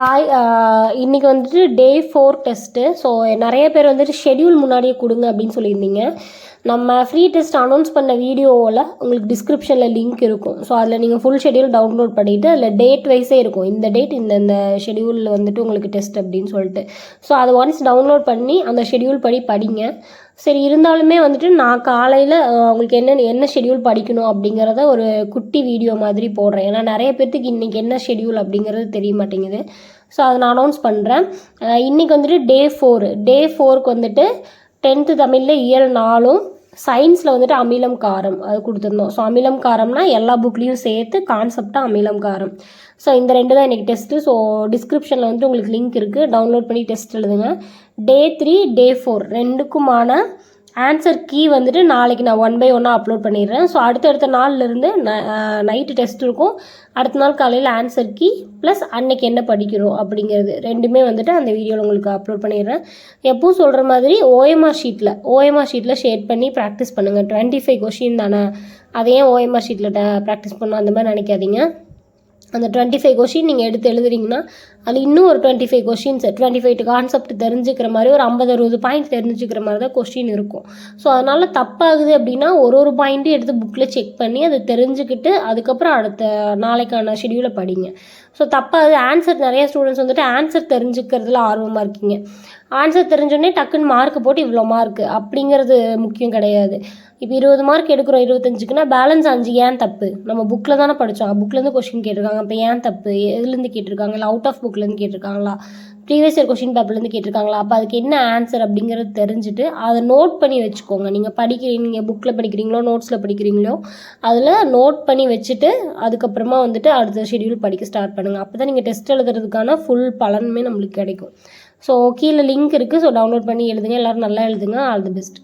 Hi uh, இன்றைக்கி வந்துட்டு day four test so நிறைய பேர் வந்துட்டு ஷெட்யூல் முன்னாடியே கொடுங்க அப்படின்னு சொல்லியிருந்தீங்க. நம்ம ஃப்ரீ டெஸ்ட் அனௌன்ஸ் பண்ண வீடியோவில் உங்களுக்கு டிஸ்கிரிப்ஷனில் லிங்க் இருக்கும். ஸோ அதில் நீங்கள் ஃபுல் ஷெட்யூல் டவுன்லோட் பண்ணிவிட்டு அதில் டேட் வைஸே இருக்கும். இந்த டேட் இந்த இந்த ஷெட்யூலில் வந்துட்டு உங்களுக்கு டெஸ்ட் அப்படின்னு சொல்லிட்டு. ஸோ அதை ஒன்ஸ் டவுன்லோட் பண்ணி அந்த ஷெட்யூல் படி படிங்க. சரி இருந்தாலுமே வந்துட்டு நான் காலையில் அவங்களுக்கு என்ன என்ன ஷெட்யூல் படிக்கணும் அப்படிங்கிறத ஒரு குட்டி வீடியோ மாதிரி போடுறேன். ஏன்னா நிறைய பேர்த்துக்கு இன்றைக்கி என்ன ஷெட்யூல் அப்படிங்கிறது தெரிய மாட்டேங்குது. ஸோ அதை நான் அனௌன்ஸ் பண்ணுறேன் இன்றைக்கி வந்துட்டு டே ஃபோர் டே ஃபோருக்கு வந்துட்டு டென்த்து தமிழில் இயல் நாலும் சயின்ஸில் வந்துட்டு அமிலம் காரம் அது கொடுத்துருந்தோம். ஸோ அமிலம் காரம்னா எல்லா புக்லேயும் சேர்த்து கான்செப்டாக அமிலம் காரம். ஸோ இந்த ரெண்டு தான் இன்றைக்கி டெஸ்ட்டு ஸோ டிஸ்கிரிப்ஷனில் வந்துட்டு உங்களுக்கு லிங்க் இருக்குது டவுன்லோட் பண்ணி டெஸ்ட் எழுதுங்க. டே த்ரீ டே ஃபோர் ரெண்டுக்குமான ஆன்சர் கீ வந்துட்டு நாளைக்கு நான் ஒன் பை ஒன்னாக அப்லோட் பண்ணிடுறேன். ஸோ அடுத்தடுத்த நாள்லேருந்து நைட்டு டெஸ்ட் இருக்கும். அடுத்த நாள் காலையில் ஆன்சர் கீ ப்ளஸ் அன்னைக்கு என்ன படிக்கிறோம் அப்படிங்கிறது ரெண்டுமே வந்துட்டு அந்த வீடியோவில் உங்களுக்கு அப்லோட் பண்ணிடுறேன். எப்பவும் சொல்கிற மாதிரி ஓஎம்ஆர் ஷீட்டில் ஓஎம்ஆர் ஷீட்டில் ஷேட் பண்ணி ப்ராக்டிஸ் பண்ணுங்கள் டுவெண்ட்டி ஃபைவ் கொஷின் தானே அதை ஏன் ஓஎம்ஆர் ஷீட்டில் ப்ராக்டிஸ் பண்ணணும். அந்த மாதிரி நினைக்காதீங்க. அந்த டுவெண்ட்டி ஃபைவ் கொஷின் நீங்கள் எடுத்து எழுதுறீங்கன்னா அது இன்னும் ஒரு twenty five questions twenty five concept தெரிஞ்சுக்கிற மாதிரி ஒரு ஐம்பது அறுபது பாயிண்ட் தெரிஞ்சுக்கிற மாதிரி தான் கொஷின் இருக்கும். ஸோ அதனால் தப்பாகுது அப்படின்னா ஒரு ஒரு பாயிண்ட்டும் எடுத்து புக்கில் செக் பண்ணி அதை தெரிஞ்சுக்கிட்டு அதுக்கப்புறம் அடுத்த நாளைக்கான ஷெடியூலை படிங்க. ஸோ தப்பாகுது. ஆன்சர் நிறைய ஸ்டூடெண்ட்ஸ் வந்துட்டு ஆன்சர் தெரிஞ்சுக்கிறதுல ஆர்வமாக இருக்கீங்க. ஆன்சர் தெரிஞ்சோடனே டக்குன்னு மார்க் போட்டு இவ்வளோ மார்க் அப்படிங்கிறது முக்கியம் கிடையாது. இப்போ இருபது மார்க் எடுக்கிறோம் இருபத்தஞ்சுக்குன்னா பேலன்ஸ் அஞ்சு ஏன் தப்பு? நம்ம புக்கில் தானே படித்தோம் புக்லேருந்து கொஷின் கேட்டிருக்காங்க. அப்போ ஏன் தப்பு? எதுலேருந்து கேட்டிருக்காங்க? இல்லை அவுட் ஆஃப் புக்லேருந்து கேட்டிருக்காங்களா? ப்ரீவியஸ் இயர் கொஷின் பேப்பர்லேருந்து கேட்டிருக்காங்களா? அப்போ அதுக்கு என்ன ஆன்சர் அப்படிங்கிறது தெரிஞ்சுட்டு அதை நோட் பண்ணி வச்சுக்கோங்க. நீங்கள் படிக்கிறீங்க நீங்கள் புக்கில் படிக்கிறீங்களோ நோட்ஸில் படிக்கிறீங்களோ அதில் நோட் பண்ணி வச்சுட்டு அதுக்கப்புறமா வந்துட்டு அடுத்த ஷெடியூல் படிக்க ஸ்டார்ட் பண்ணுங்கள் அப்போ தான் நீங்கள் டெஸ்ட் எழுதுறதுக்கான ஃபுல் பலனுமே நம்மளுக்கு கிடைக்கும். ஸோ கீழே லிங்க் இருக்குது ஸோ டவுன்லோட் பண்ணி எழுதுங்க. எல்லோரும் நல்லா எழுதுங்க. All the best